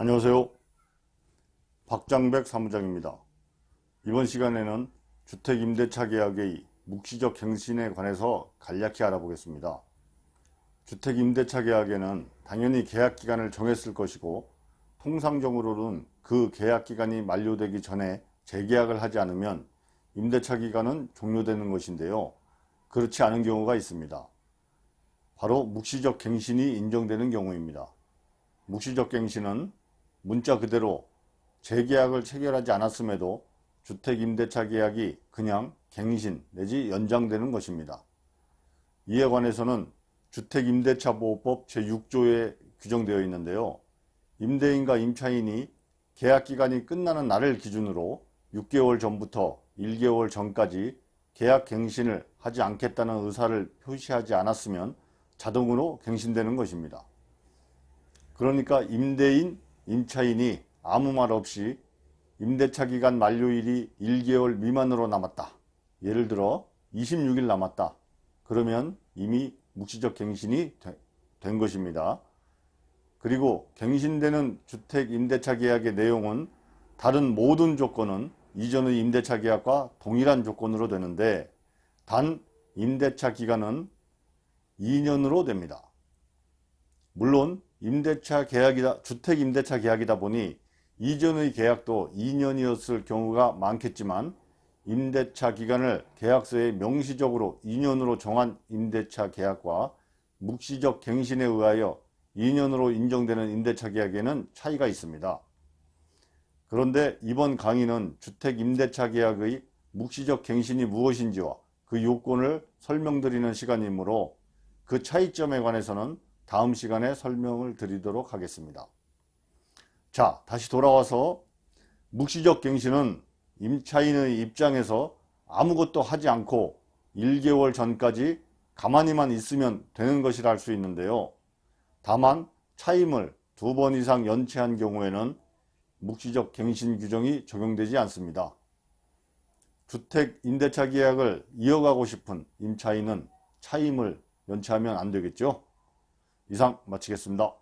안녕하세요. 박장백 사무장입니다. 이번 시간에는 주택임대차 계약의 묵시적 갱신에 관해서 간략히 알아보겠습니다. 주택임대차 계약에는 당연히 계약기간을 정했을 것이고 통상적으로는 그 계약기간이 만료되기 전에 재계약을 하지 않으면 임대차 기간은 종료되는 것인데요. 그렇지 않은 경우가 있습니다. 바로 묵시적 갱신이 인정되는 경우입니다. 묵시적 갱신은 문자 그대로 재계약을 체결하지 않았음에도 주택임대차 계약이 그냥 갱신 내지 연장되는 것입니다. 이에 관해서는 주택임대차보호법 제6조에 규정되어 있는데요. 임대인과 임차인이 계약기간이 끝나는 날을 기준으로 6개월 전부터 1개월 전까지 계약 갱신을 하지 않겠다는 의사를 표시하지 않았으면 자동으로 갱신되는 것입니다. 그러니까 임대인, 임차인이 아무 말 없이 임대차 기간 만료일이 1개월 미만으로 남았다. 예를 들어 26일 남았다. 그러면 이미 묵시적 갱신이 되- 된 것입니다. 그리고 갱신되는 주택 임대차 계약의 내용은 다른 모든 조건은 이전의 임대차 계약과 동일한 조건으로 되는데 단 임대차 기간은 2년으로 됩니다. 물론 임대차 계약이다 주택 임대차 계약이다 보니 이전의 계약도 2년이었을 경우가 많겠지만 임대차 기간을 계약서에 명시적으로 2년으로 정한 임대차 계약과 묵시적 갱신에 의하여 2년으로 인정되는 임대차 계약에는 차이가 있습니다. 그런데 이번 강의는 주택 임대차 계약의 묵시적 갱신이 무엇인지와 그 요건을 설명드리는 시간이므로 그 차이점에 관해서는 다음 시간에 설명을 드리도록 하겠습니다. 자, 다시 돌아와서 묵시적 갱신은 임차인의 입장에서 아무것도 하지 않고 1개월 전까지 가만히만 있으면 되는 것이라 할 수 있는데요. 다만 차임을 두 번 이상 연체한 경우에는 묵시적 갱신 규정이 적용되지 않습니다. 주택 임대차 계약을 이어가고 싶은 임차인은 차임을 연체하면 안 되겠죠. 이상 마치겠습니다.